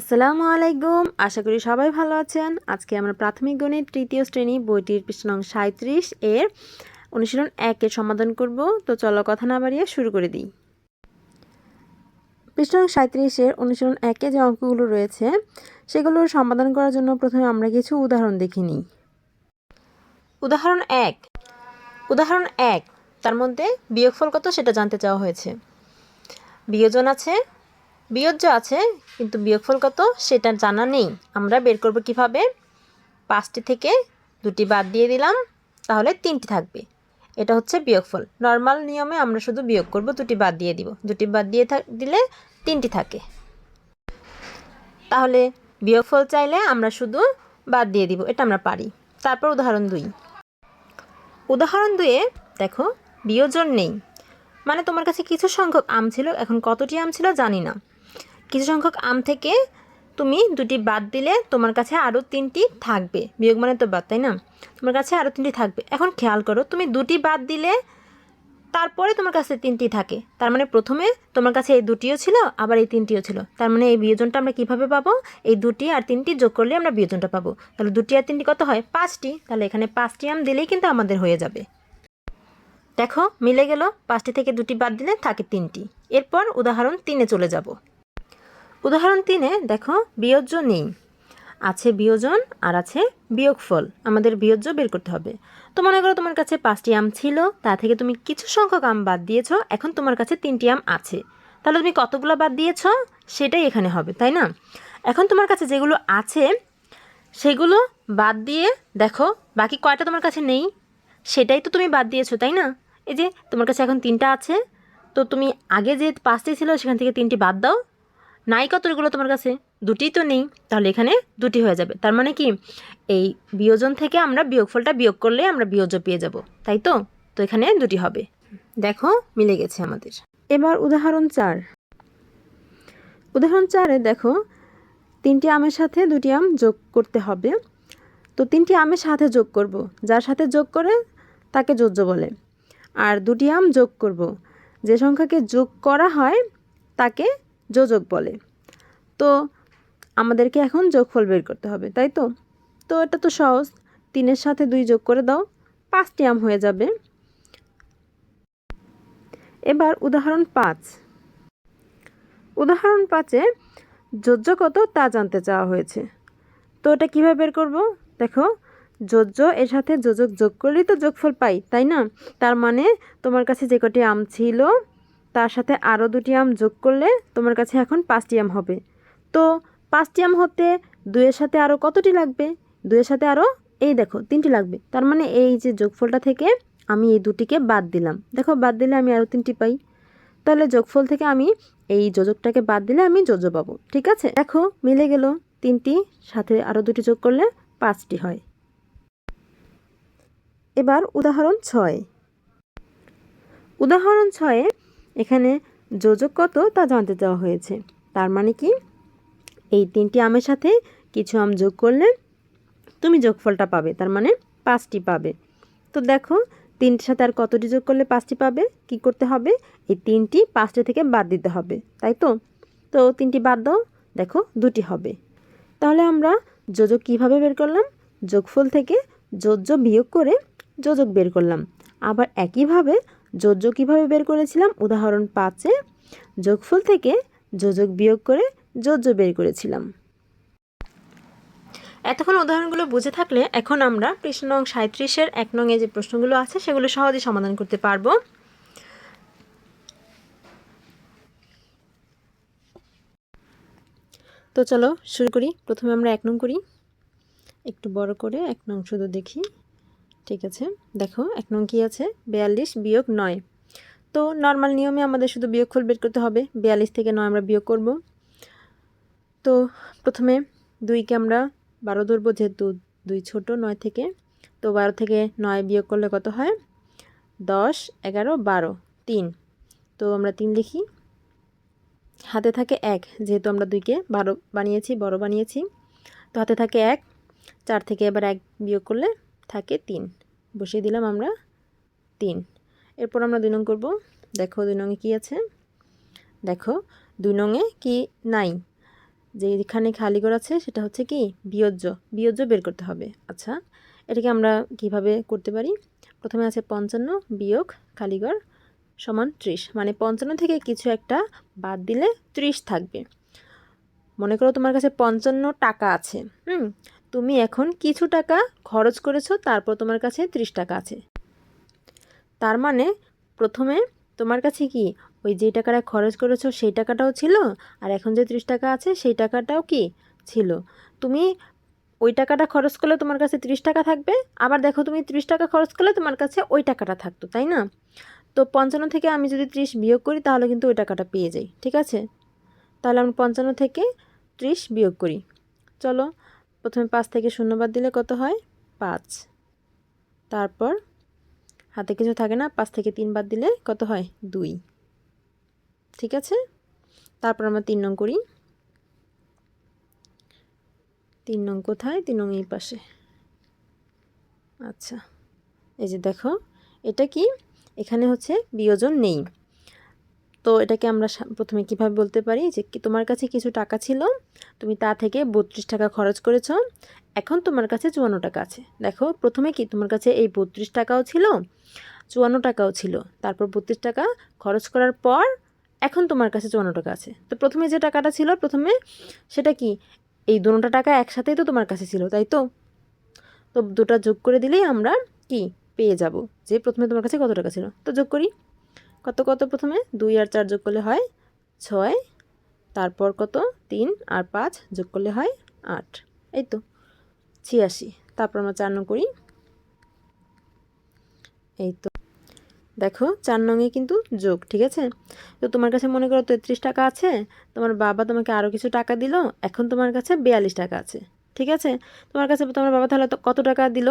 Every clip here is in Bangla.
আসসালামু আলাইকুম। আশা করি সবাই ভালো আছেন। আজকে আমরা প্রাথমিক গণিত তৃতীয় শ্রেণি বইটির পৃষ্ঠ নং সাঁত্রিশ এর অনুশীলন একের সমাধান করব। তো চলো কথা না বাড়িয়ে শুরু করে দিই। পৃষ্ঠ নং সাঁত্রিশের অনুশীলন একে যে অঙ্কগুলো রয়েছে সেগুলোর সমাধান করার জন্য প্রথমে আমরা কিছু উদাহরণ দেখে নিই। উদাহরণ এক। উদাহরণ এক, তার মধ্যে বিয়োগফল কত সেটা জানতে চাওয়া হয়েছে। বিয়োজন আছে বিয়োজ্য আছে, কিন্তু বিয়োগফল কত সেটা জানা নেই। আমরা বের করব কীভাবে? পাঁচটি থেকে দুটি বাদ দিয়ে দিলাম, তাহলে তিনটি থাকবে। এটা হচ্ছে বিয়োগফল। নর্মাল নিয়মে আমরা শুধু বিয়োগ করব, দুটি বাদ দিয়ে দিব। দুটি বাদ দিয়ে দিলে তিনটি থাকে। তাহলে বিয়োগফল চাইলে আমরা শুধু বাদ দিয়ে দিব, এটা আমরা পারি। তারপর উদাহরণ দুই। উদাহরণ দুয়ে দেখো, বিয়োজন নেই। মানে তোমার কাছে কিছু সংখ্যক আম ছিল, এখন কতটি আম ছিল জানি না। কিছু সংখ্যক আম থেকে তুমি দুটি বাদ দিলে তোমার কাছে আরও তিনটি থাকবে। বিয়োগ মানে তো বাদ, তাই না? তোমার কাছে আরও তিনটি থাকবে। এখন খেয়াল করো, তুমি দুটি বাদ দিলে তারপরে তোমার কাছে তিনটি থাকে। তার মানে প্রথমে তোমার কাছে এই দুটিও ছিল, আবার এই তিনটিও ছিল। তার মানে এই বিয়োজনটা আমরা কীভাবে পাবো? এই দুটি আর তিনটি যোগ করলে আমরা বিয়োজনটা পাবো। তাহলে দুটি আর তিনটি কত হয়? পাঁচটি। তাহলে এখানে পাঁচটি আম দিলেই কিন্তু আমাদের হয়ে যাবে। দেখো, মিলে গেল। পাঁচটি থেকে দুটি বাদ দিলে থাকে তিনটি। এরপর উদাহরণ তিনে চলে যাব। উদাহরণ তিনে দেখো, বিয়োজ্য নেই। আছে বিয়োজন আর আছে বিয়োগফল। আমাদের বিয়োজ্য বের করতে হবে। তো মনে করো তোমার কাছে পাঁচটি আম ছিল, তা থেকে তুমি কিছু সংখ্যক আম বাদ দিয়েছ, এখন তোমার কাছে তিনটি আম আছে। তাহলে তুমি কতগুলো বাদ দিয়েছ? সেটাই এখানে হবে, তাই না? এখন তোমার কাছে যেগুলো আছে, সেগুলো বাদ দিয়ে দেখো, বাকি কয়টা তোমার কাছে নেই? সেটাই তো তুমি বাদ দিয়েছ, তাই না? এই যে তোমার কাছে এখন তিনটা আছে, তো তুমি আগে যে পাঁচটি ছিল সেখান থেকে তিনটি বাদ দাও। নাই কতগুলো তোমার কাছে দুটিই তো নেই, তাহলে এখানে দুটি হয়ে যাবে। তার মানে কি? এই বিয়োজন থেকে আমরা বিয়োগফলটা বিয়োগ করলে আমরা বিয়োজ্য পেয়ে যাব, তাই তো? তো এখানে দুটি হবে। দেখো, মিলে গেছে আমাদের। এবার উদাহরণ চার। উদাহরণ চারে দেখো, তিনটি আমের সাথে দুটি আম যোগ করতে হবে। তো তিনটি আমের সাথে যোগ করব। যার সাথে যোগ করে, তাকে যোজ্য বলে। আর দুটি আম যোগ করব। যে সংখ্যাকে যোগ করা হয়, তাকে যোজক বলে। তো আমাদেরকে এখন যোগফল বের করতে হবে, তাই তো? তো এটা তো সহজ। তিনের সাথে দুই যোগ করে দাও, পাঁচটি আম হয়ে যাবে। এবার উদাহরণ পাঁচ। উদাহরণ পাঁচে যোজ্য কত তা জানতে চাওয়া হয়েছে। তো এটা কীভাবে বের করব? দেখো, যোজ্য এর সাথে যোজক যোগ করলেই তো যোগফল পাই, তাই না? তার মানে তোমার কাছে যে কটি আম ছিল তার সাথে আরও দুটি আম যোগ করলে তোমার কাছে এখন পাঁচটি আম হবে। তো পাঁচটি আম হতে দুইয়ের সাথে আরও কতটি লাগবে? দুইয়ের সাথে আরও এই দেখো, তিনটি লাগবে। তার মানে এই যে যোগফলটা থেকে আমি এই দুটিকে বাদ দিলাম। দেখো, বাদ দিলে আমি আরও তিনটি পাই। তাহলে যোগফল থেকে আমি এই যোজকটাকে বাদ দিলে আমি যোজ পাবো। ঠিক আছে? দেখো, মিলে গেল তিনটি, সাথে আরও দুটি যোগ করলে পাঁচটি হয়। এবার উদাহরণ ছয়। উদাহরণ ছয়ে এখানে যোজক কত তা জানতে চাওয়া হয়েছে। তার মানে কি? এই তিনটি আমের সাথে কিছু আম যোগ করলে তুমি যোগফলটা পাবে, তার মানে পাঁচটি পাবে। তো দেখো, তিনটির সাথে আর কতটি যোগ করলে পাঁচটি পাবে? কি করতে হবে? এই তিনটি পাঁচটি থেকে বাদ দিতে হবে, তাই তো? তো তিনটি বাদ দাও, দেখো দুটি হবে। তাহলে আমরা যোজক কীভাবে বের করলাম? যোগফল থেকে যোজ্য বিয়োগ করে যোজক বের করলাম। আবার একইভাবে যোজ্য কীভাবে বের করেছিলাম? উদাহরণ পাঁচে যোগফল থেকে যোজক বিয়োগ করে যোজ্য বের করেছিলাম। এতক্ষণ উদাহরণগুলো বুঝে থাকলে এখন আমরা পৃষ্ঠ নং সাঁত্রিশের এক নংয়ে যে প্রশ্নগুলো আছে সেগুলো সহজে সমাধান করতে পারব। তো চলো শুরু করি। প্রথমে আমরা এক নং করি। একটু বড় করে এক নং শুধু দেখি। ঠিক আছে। দেখো, এক নং কী আছে? বিয়াল্লিশ বিয়োগ নয়। তো নর্মাল নিয়মে আমাদের শুধু বিয়োগফল বের করতে হবে। বিয়াল্লিশ থেকে নয় আমরা বিয়োগ করব। তো প্রথমে দুইকে আমরা বারো ধরবো, যেহেতু দুই ছোট, নয় থেকে। তো বারো থেকে নয় বিয়োগ করলে কত হয়? দশ, এগারো, বারো, তিন। তো আমরা তিন লিখি। হাতে থাকে এক, যেহেতু আমরা দুইকে বারো বানিয়েছি, বড় বানিয়েছি। তো হাতে থাকে এক, চার থেকে এবার এক বিয়োগ করলে থাকে তিন। বসিয়ে দিলাম আমরা তিন। এরপর আমরা দুই নং করব। দেখো দুই নঙে কী আছে? দেখো দুই নঙে কি নাই। যে এখানে খালি ঘর আছে সেটা হচ্ছে কি বিয়োজ্য। বিয়োজ্য বের করতে হবে। আচ্ছা এটাকে আমরা কীভাবে করতে পারি? প্রথমে আছে পঞ্চান্ন বিয়োগ খালিঘর সমান ত্রিশ। মানে পঞ্চান্ন থেকে কিছু একটা বাদ দিলে ত্রিশ থাকবে। মনে করো তোমার কাছে পঞ্চান্ন টাকা আছে। হুম? তুমি এখন কিছু টাকা খরচ করেছ, তারপর তোমার কাছে ত্রিশ টাকা আছে। তার মানে প্রথমে তোমার কাছে কি ওই যে টাকাটা খরচ করেছ, সেই টাকাটাও ছিল? আর এখন যে ত্রিশ টাকা আছে, সেই টাকাটাও কি ছিল? তুমি ওই টাকাটা খরচ করলে তোমার কাছে ত্রিশ টাকা থাকবে, আবার দেখো তুমি ত্রিশ টাকা খরচ করলে তোমার কাছে ওই টাকাটা থাকতো, তাই না? তো পঞ্চান্ন থেকে আমি যদি ত্রিশ বিয়োগ করি, তাহলে কিন্তু ওই টাকাটা পেয়ে যাই, ঠিক আছে? তাহলে আমি পঞ্চান্ন থেকে ত্রিশ বিয়োগ করি। চলো প্রথমে পাঁচ থেকে শূন্য বাদ দিলে কত হয়? পাঁচ। তারপর হাতে কিছু থাকে না, পাঁচ থেকে তিন বাদ দিলে কত হয়? দুই। ঠিক আছে? তারপর আমরা তিন নং করি। তিন নং কোথায়? তিন নং এই পাশে। আচ্ছা। এই যে দেখো, এটা কি? এখানে হচ্ছে বিয়োজন নেই। তো এটাকে আমরা প্রথমে কীভাবে বলতে পারি যে তোমার কাছে কিছু টাকা ছিল, তুমি তা থেকে বত্রিশ টাকা খরচ করেছ, এখন তোমার কাছে চুয়ান্ন টাকা আছে। দেখো, প্রথমে কি, তোমার কাছে এই বত্রিশ টাকাও ছিল, চুয়ান্ন টাকাও ছিল। তারপর বত্রিশ টাকা খরচ করার পর এখন তোমার কাছে চুয়ান্ন টাকা আছে। তো প্রথমে যে টাকাটা ছিল, প্রথমে সেটা কি, এই দুটা টাকা একসাথেই তো তোমার কাছে ছিল, তাই তো? তো দুটা যোগ করে দিলেই আমরা কি, পেয়ে যাব যে প্রথমে তোমার কাছে কত টাকা ছিল। তো যোগ করি কত কত প্রথমে? দুই আর চার যোগ করলে হয় ছয়। তারপর কত? তিন আর পাঁচ যোগ করলে হয় আট। এই তো, ছিয়াশি। তারপর আমরা চার নং করি। এই তো, দেখো চার নঙে কিন্তু যোগ, ঠিক আছে? তো তোমার কাছে মনে করো তেত্রিশ টাকা আছে, তোমার বাবা তোমাকে আরও কিছু টাকা দিল, এখন তোমার কাছে বিয়াল্লিশ টাকা আছে, ঠিক আছে? তোমার কাছে তোমার বাবা তাহলে কত টাকা দিল?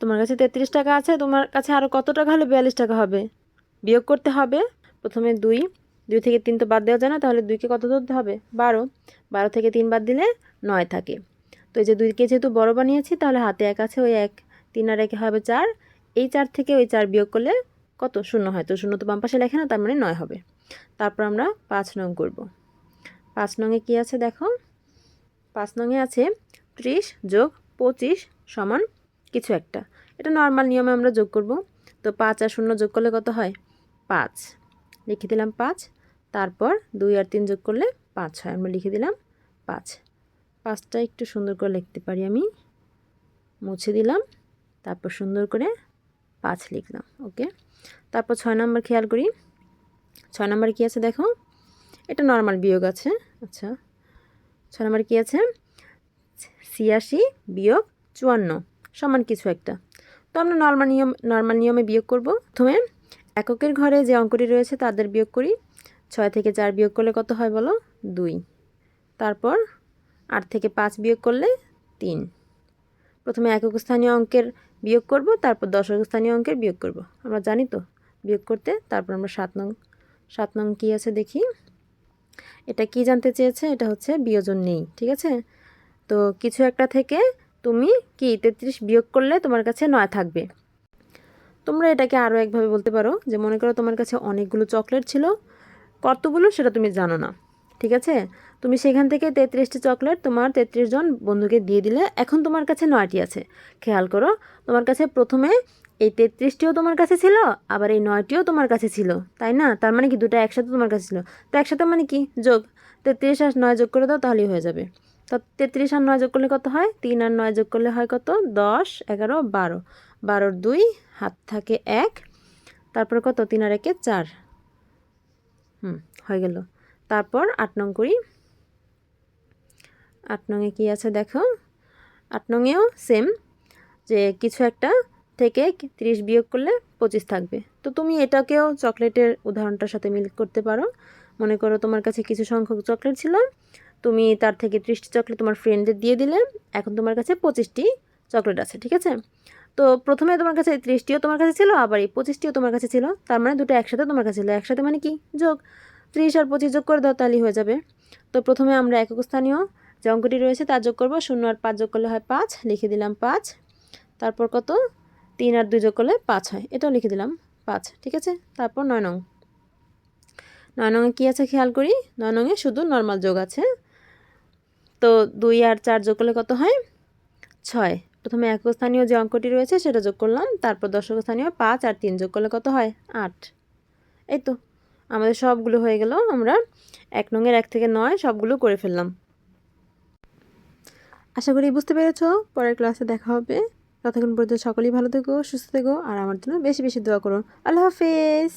তোমার কাছে তেত্রিশ টাকা আছে, তোমার কাছে আরও কত টাকা হলে বিয়াল্লিশ টাকা হবে? বিয়োগ করতে হবে। প্রথমে দুই দুই থেকে তিন তো বাদ দেওয়া যায় না, তাহলে দুইকে কত ধরতে হবে? বারো। বারো থেকে তিন বাদ দিলে নয় থাকে। তো এই যে দুইকে যেহেতু বড় বানিয়েছি, তাহলে হাতে এক আছে, ওই এক। তিন আর একে হবে চার। এই চার থেকে ওই চার বিয়োগ করলে কত? শূন্য হয়। তো শূন্য তো বাম পাশে লেখে না, তার মানে নয় হবে। তারপর আমরা পাঁচ নং করব। পাঁচ নংয়ে কী আছে দেখো? পাঁচ নংয়ে আছে ত্রিশ যোগ পঁচিশ সমান কিছু একটা। এটা নর্মাল নিয়মে আমরা যোগ করব। তো পাঁচ আর শূন্য যোগ করলে কত হয়? পাঁচ। লিখে দিলাম পাঁচ, তারপর দুই আর তিন যোগ করলে পাঁচ হয়। আমরা লিখে দিলাম পাঁচ। পাঁচটা একটু সুন্দর করে লিখতে পারি আমি। মুছে দিলাম, তারপর সুন্দর করে পাঁচ লিখলাম, ওকে? তারপর ছয় নম্বর খেয়াল করি। ছয় নম্বর কী আছে দেখো? এটা নর্মাল বিয়োগ আছে। আচ্ছা ছয় নম্বর কী আছে? ছিয়াশি বিয়োগ চুয়ান্ন, সমান কিছু একটা। তো আমরা নর্মাল নিয়ম নর্মাল নিয়মে বিয়োগ করব। প্রথমে এককের ঘরে যে অঙ্কটি রয়েছে তাদের বিয়োগ করি। ছয় থেকে চার বিয়োগ করলে কত হয় বলো? দুই। তারপর আট থেকে পাঁচ বিয়োগ করলে তিন। প্রথমে একক স্থানীয় অঙ্কের বিয়োগ করব, তারপর দশক স্থানীয় অঙ্কের বিয়োগ করব। আমরা জানি তো, বিয়োগ করতে, তারপর আমরা সাত নং সাত নং কী আছে দেখি। এটা কি জানতে চেয়েছে? এটা হচ্ছে বিয়োজন নেই, ঠিক আছে? তো কিছু একটা থেকে তুমি কি তেত্রিশ বিয়োগ করলে তোমার কাছে নয় থাকবে। তোমরা এটাকে আরও একভাবে বলতে পারো যে, মনে করো তোমার কাছে অনেকগুলো চকলেট ছিল, কতগুলো সেটা তুমি জানো না, ঠিক আছে? তুমি সেখান থেকে তেত্রিশটি চকলেট তোমার তেত্রিশ জন বন্ধুকে দিয়ে দিলে, এখন তোমার কাছে নয়টি আছে। খেয়াল করো, তোমার কাছে প্রথমে এই তেত্রিশটিও তোমার কাছে ছিল, আবার এই নয়টিও তোমার কাছে ছিল, তাই না? তার মানে কি দুটো একসাথে তোমার কাছে ছিল? তো একসাথে মানে কি? যোগ, তেত্রিশ আর নয় যোগ করে দাও তাহলেই হয়ে যাবে। তো তেত্রিশ আর নয় যোগ করলে কত হয়? তিন আর নয় যোগ করলে হয় কত? দশ, এগারো, বারো। বারোর দুই, হাত থাকে এক, তারপর কত? তিন আর একে চার। হুম, হয়ে গেল। তারপর আট নং করি। আট নংয়ে কী আছে দেখো? আট নংয়েও সেম যে কিছু একটা থেকে তিরিশ বিয়োগ করলে পঁচিশ থাকবে। তো তুমি এটাকেও চকলেটের উদাহরণটার সাথে মিল করতে পারো। মনে করো তোমার কাছে কিছু সংখ্যক চকলেট ছিল, তুমি তার থেকে ত্রিশটি চকলেট তোমার ফ্রেন্ডদের দিয়ে দিলে, এখন তোমার কাছে পঁচিশটি চকলেট আছে, ঠিক আছে? তো প্রথমে তোমার কাছে ত্রিশটিও তোমার কাছে ছিল, আবার এই পঁচিশটিও তোমার কাছে ছিল। তার মানে দুটো একসাথে তোমার কাছে ছিল। একসাথে মানে কি? যোগ। ত্রিশ আর পঁচিশ যোগ করে দাও তাহলে হয়ে যাবে। তো প্রথমে আমরা একক স্থানীয় যে অঙ্কটি রয়েছে তার যোগ করব। শূন্য আর পাঁচ যোগ করলে হয় পাঁচ, লিখে দিলাম পাঁচ। তারপর কত? তিন আর দুই যোগ করলে পাঁচ হয়। এটাও লিখে দিলাম পাঁচ, ঠিক আছে? তারপর নয় নং। নয় নঙে কী আছে খেয়াল করি? নয় নঙে শুধু নর্মাল যোগ আছে। তো দুই আর চার যোগ করলে কত হয়? ছয়। প্রথমে একক স্থানীয় যে অঙ্কটি রয়েছে সেটা যোগ করলাম, তারপর দশক স্থানীয় পাঁচ আর তিন যোগ করলে কত হয়? আট। এই তো, আমাদের সবগুলো হয়ে গেল, আমরা এক নঙের এক থেকে নয় সবগুলো করে ফেললাম। আশা করি বুঝতে পেরেছ, পরের ক্লাসে দেখা হবে। ততক্ষণ পর্যন্ত সকলেই ভালো থেকো, সুস্থ থেকো, আর আমার জন্য বেশি বেশি দোয়া করো। আল্লাহ হাফেজ!